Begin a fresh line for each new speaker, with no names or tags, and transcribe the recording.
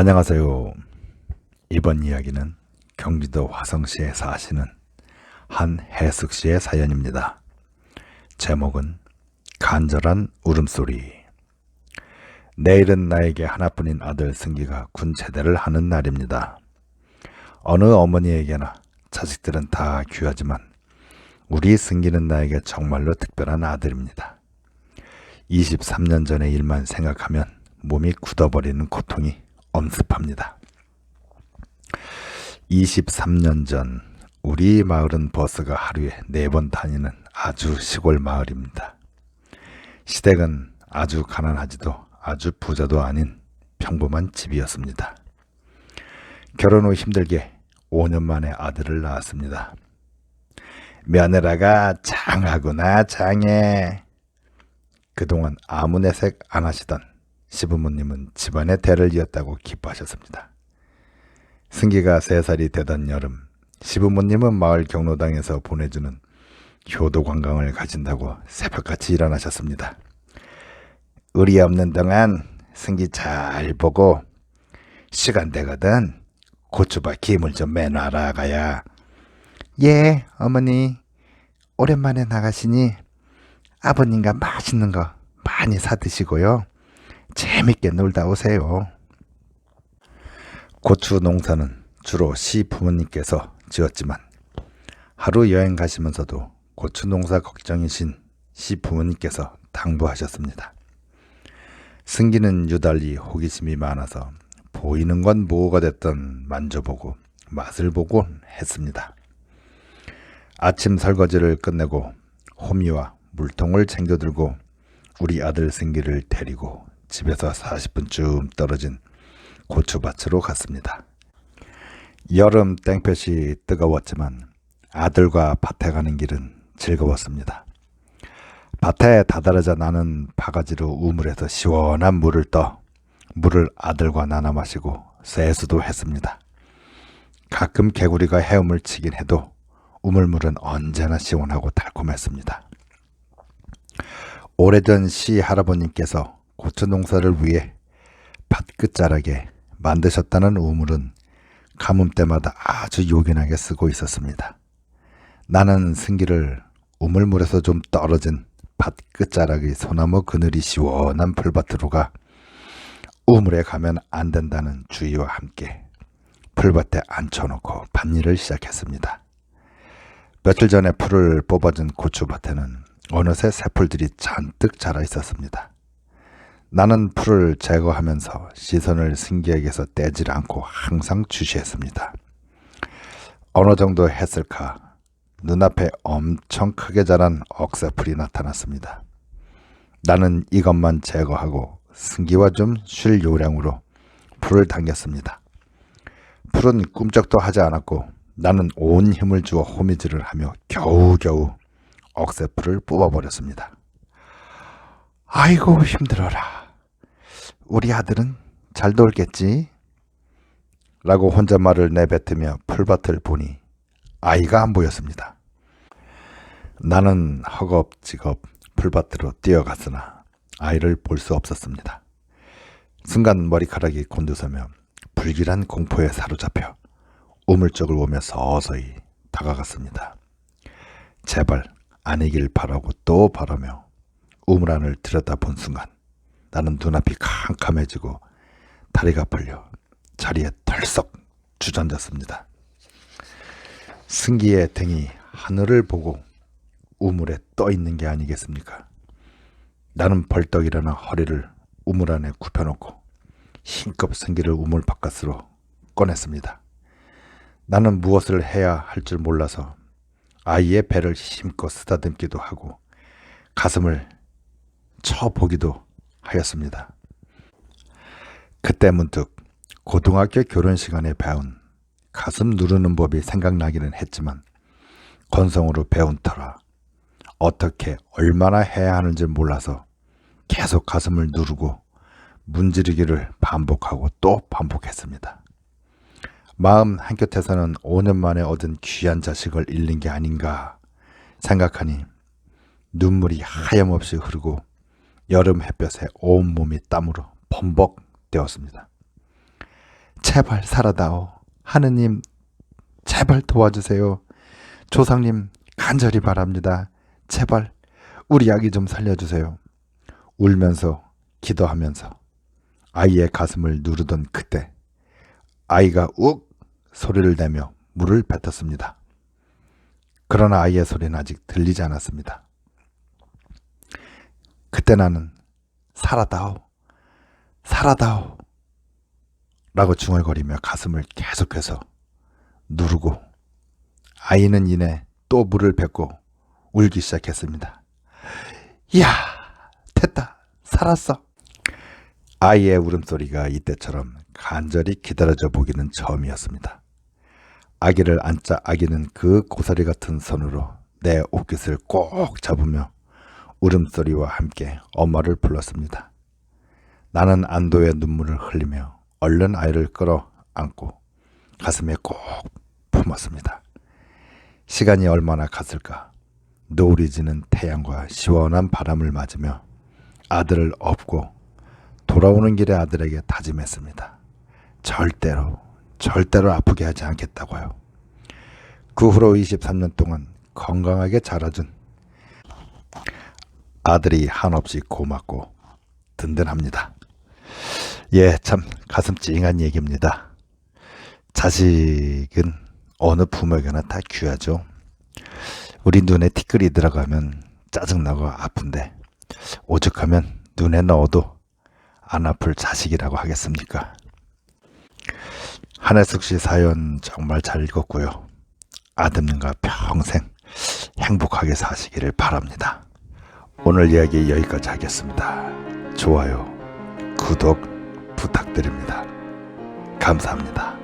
안녕하세요. 이번 이야기는 경기도 화성시에 사시는 한 해숙 씨의 사연입니다. 제목은 간절한 울음소리. 내일은 나에게 하나뿐인 아들 승기가 군 제대를 하는 날입니다. 어느 어머니에게나 자식들은 다 귀하지만 우리 승기는 나에게 정말로 특별한 아들입니다. 23년 전의 일만 생각하면 몸이 굳어버리는 고통이 엄습합니다. 23년 전 우리 마을은 버스가 하루에 네 번 다니는 아주 시골 마을입니다. 시댁은 아주 가난하지도 아주 부자도 아닌 평범한 집이었습니다. 결혼 후 힘들게 5년 만에 아들을 낳았습니다. 며느라가 장하구나 장해. 그동안 아무 내색 안 하시던 시부모님은 집안의 대를 이었다고 기뻐하셨습니다. 승기가 세 살이 되던 여름, 시부모님은 마을 경로당에서 보내주는 효도 관광을 가진다고 새벽같이 일어나셨습니다. 의리 없는 동안 승기 잘 보고 시간 되거든 고추밭 김을 좀 매놔라 가야. 예, 어머니. 오랜만에 나가시니 아버님과 맛있는 거 많이 사 드시고요. 재밌게 놀다 오세요. 고추 농사는 주로 시 부모님께서 지었지만 하루 여행 가시면서도 고추 농사 걱정이신 시 부모님께서 당부하셨습니다. 승기는 유달리 호기심이 많아서 보이는 건 뭐가 됐든 만져보고 맛을 보곤 했습니다. 아침 설거지를 끝내고 호미와 물통을 챙겨 들고 우리 아들 승기를 데리고 집에서 40분쯤 떨어진 고추밭으로 갔습니다. 여름 땡볕이 뜨거웠지만 아들과 밭에 가는 길은 즐거웠습니다. 밭에 다다르자 나는 바가지로 우물에서 시원한 물을 떠 물을 아들과 나눠 마시고 세수도 했습니다. 가끔 개구리가 헤엄을 치긴 해도 우물물은 언제나 시원하고 달콤했습니다. 오래전 시 할아버님께서 고추 농사를 위해 밭 끝자락에 만드셨다는 우물은 가뭄 때마다 아주 요긴하게 쓰고 있었습니다. 나는 승기를 우물물에서 좀 떨어진 밭 끝자락의 소나무 그늘이 시원한 풀밭으로 가 우물에 가면 안 된다는 주의와 함께 풀밭에 앉혀놓고 밭일을 시작했습니다. 며칠 전에 풀을 뽑아준 고추밭에는 어느새 새풀들이 잔뜩 자라 있었습니다. 나는 풀을 제거하면서 시선을 승기에게서 떼질 않고 항상 주시했습니다. 어느 정도 했을까 눈앞에 엄청 크게 자란 억새풀이 나타났습니다. 나는 이것만 제거하고 승기와 좀 쉴 요량으로 풀을 당겼습니다. 풀은 꿈쩍도 하지 않았고 나는 온 힘을 주어 호미질을 하며 겨우겨우 억새풀을 뽑아버렸습니다. 아이고 힘들어라. 우리 아들은 잘 놀겠지? 라고 혼잣말을 내뱉으며 풀밭을 보니 아이가 안 보였습니다. 나는 허겁지겁 풀밭으로 뛰어갔으나 아이를 볼 수 없었습니다. 순간 머리카락이 곤두서며 불길한 공포에 사로잡혀 우물 쪽을 보며 서서히 다가갔습니다. 제발 아니길 바라고 또 바라며 우물 안을 들여다본 순간 나는 눈앞이 캄캄해지고 다리가 풀려 자리에 털썩 주저앉았습니다. 승기의 등이 하늘을 보고 우물에 떠 있는 게 아니겠습니까? 나는 벌떡 일어나 허리를 우물 안에 굽혀놓고 힘껏 승기를 우물 바깥으로 꺼냈습니다. 나는 무엇을 해야 할 줄 몰라서 아이의 배를 힘껏 쓰다듬기도 하고 가슴을 쳐보기도 하였습니다. 그때 문득 고등학교 결혼 시간에 배운 가슴 누르는 법이 생각나기는 했지만 건성으로 배운 터라 어떻게 얼마나 해야 하는지 몰라서 계속 가슴을 누르고 문지르기를 반복하고 또 반복했습니다. 마음 한켠에서는 5년 만에 얻은 귀한 자식을 잃는 게 아닌가 생각하니 눈물이 하염없이 흐르고 여름 햇볕에 온몸이 땀으로 범벅 되었습니다. 제발 살아다오. 하느님, 제발 도와주세요. 조상님, 간절히 바랍니다. 제발 우리 아기 좀 살려주세요. 울면서 기도하면서 아이의 가슴을 누르던 그때 아이가 욱 소리를 내며 물을 뱉었습니다. 그러나 아이의 소리는 아직 들리지 않았습니다. 그때 나는 살아다오, 살아다오 라고 중얼거리며 가슴을 계속해서 누르고 아이는 이내 또 물을 뱉고 울기 시작했습니다. 이야, 됐다, 살았어. 아이의 울음소리가 이때처럼 간절히 기다려져 보기는 처음이었습니다. 아기를 안자 아기는 그 고사리 같은 손으로 내 옷깃을 꼭 잡으며 울음소리와 함께 엄마를 불렀습니다. 나는 안도의 눈물을 흘리며 얼른 아이를 끌어 안고 가슴에 꼭 품었습니다. 시간이 얼마나 갔을까? 노을이 지는 태양과 시원한 바람을 맞으며 아들을 업고 돌아오는 길에 아들에게 다짐했습니다. 절대로, 절대로 아프게 하지 않겠다고요. 그 후로 23년 동안 건강하게 자라준 아들이 한없이 고맙고 든든합니다. 예, 참 가슴 찡한 얘기입니다. 자식은 어느 부모에게나 다 귀하죠. 우리 눈에 티끌이 들어가면 짜증나고 아픈데 오죽하면 눈에 넣어도 안 아플 자식이라고 하겠습니까? 한혜숙 씨 사연 정말 잘 읽었고요. 아드님과 평생 행복하게 사시기를 바랍니다. 오늘 이야기 여기까지 하겠습니다. 좋아요, 구독 부탁드립니다. 감사합니다.